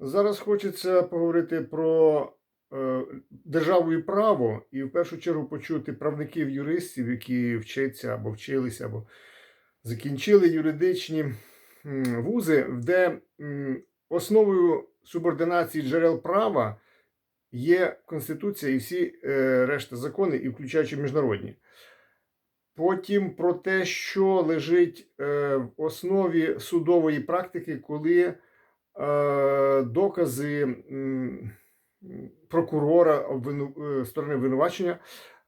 Зараз хочеться поговорити про е, державу і право, і в першу чергу почути правників юристів, які вчаться або вчилися, або закінчили юридичні вузи, де основою субординації джерел права є Конституція і всі е, решта закони, і включаючи міжнародні. Потім про те, що лежить е, в основі судової практики, коли докази м, м, прокурора е, сторони обвинувачення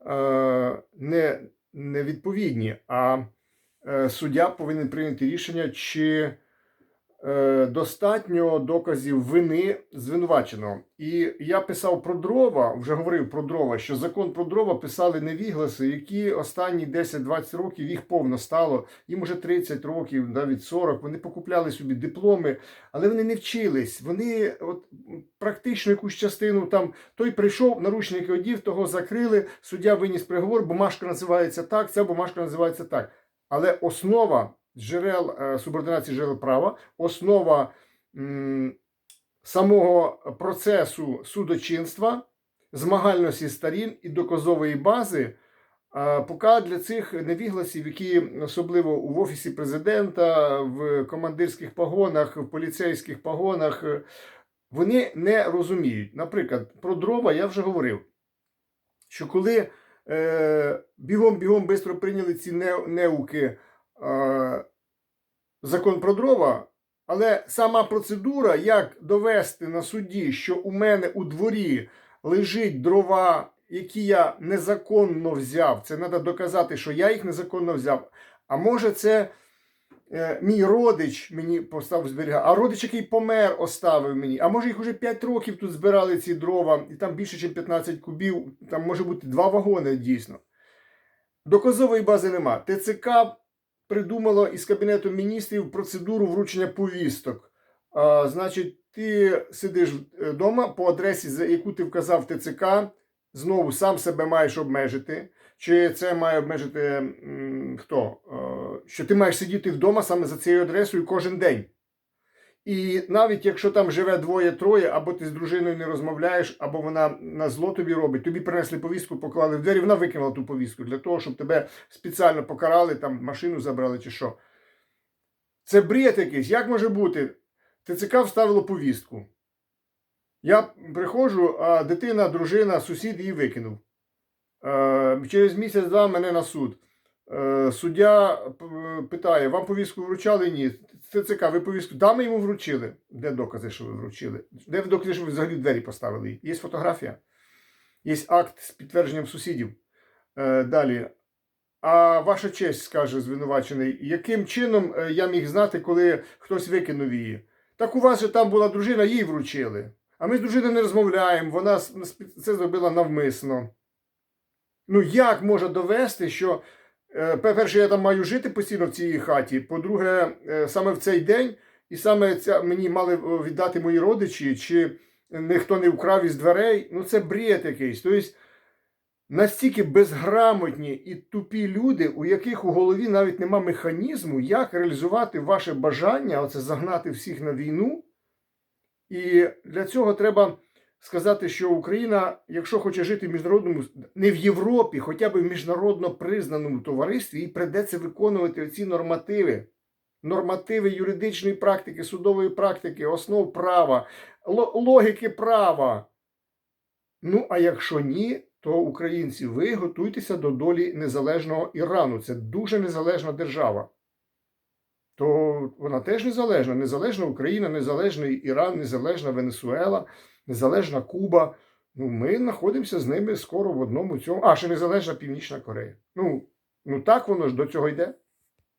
е, не, не відповідні, а е, суддя повинен прийняти рішення, чи е, достатньо доказів вини звинуваченого. І я писав про дрова, вже говорив про дрова, що закон про дрова писали невігласи, які останні 10-20 років їх повно стало. Їм уже 30 років, навіть 40. Вони покупляли собі дипломи, але вони не вчились. Вони от практично якусь частину там той прийшов, наручники одів, того закрили. Суддя виніс приговор, бумажка називається так, ця бумажка називається так. Але основа джерел е, субординації джерел права, основа самого процесу судочинства, змагальності сторін і доказової бази. е, Поки для цих невігласів, які особливо в офісі президента, в командирських погонах, в поліцейських погонах, вони не розуміють. Наприклад, про дрова я вже говорив, що коли е, бігом-бігом швидко прийняли ці неуки закон про дрова, але сама процедура, як довести на суді, що у мене у дворі лежить дрова, які я незаконно взяв. Це треба доказати, що я їх незаконно взяв. А може, це е, мій родич мені поставив зберігати, а родич, який помер, оставив мені. А може, їх уже 5 років тут збирали ці дрова, і там більше, ніж 15 кубів, там може бути два вагони дійсно. Доказової бази нема. ТЦК придумало із Кабінету міністрів процедуру вручення повісток. А, значить, ти сидиш вдома по адресі, за яку ти вказав ТЦК, знову сам себе маєш обмежити. Чи це має обмежити м, хто? Е, Що ти маєш сидіти вдома саме за цією адресою кожен день. І навіть якщо там живе двоє-троє, або ти з дружиною не розмовляєш, або вона на зло тобі робить, тобі принесли повістку, поклали в двері, вона викинула ту повістку для того, щоб тебе спеціально покарали, там машину забрали чи що. Це бред якийсь. Як може бути? ТЦК вставило повістку. Я приходжу, а дитина, дружина, сусід її викинув. Е, Через місяць-два мене на суд. Е, Суддя питає: вам повістку вручали? Ні. ТЦК, ви повістку. Да, ми йому вручили. Де докази, що ви вручили? Де докази, що ви взагалі двері поставили? Є фотографія, є акт з підтвердженням сусідів. Е, Далі. А ваша честь, скаже звинувачений, яким чином е, я міг знати, коли хтось викинув її? Так у вас же там була дружина, їй вручили. А ми з дружиною не розмовляємо, вона це зробила навмисно. Ну, як може довести, що, по-перше, я там маю жити постійно в цій хаті. По-друге, е, саме в цей день, і саме ця, мені мали е, віддати мої родичі, чи ніхто не вкрав із дверей. Ну, це бред якийсь. Тобто, настільки безграмотні і тупі люди, у яких у голові навіть нема механізму, як реалізувати ваше бажання, оце загнати всіх на війну. І для цього треба сказати, що Україна, якщо хоче жити в міжнародному, не в Європі, хоча б в міжнародно признаному товаристві, їй придеться виконувати ці нормативи. Нормативи юридичної практики, судової практики, основ права, ло- логіки права. Ну, а якщо ні, то українці, ви готуйтеся до долі незалежного Ірану. Це дуже незалежна держава. То вона теж незалежна. Незалежна Україна, незалежний Іран, незалежна Венесуела, незалежна Куба. Ну, ми знаходимося з ними скоро в одному цьому. А, ще незалежна Північна Корея. Ну, ну так воно ж до цього йде.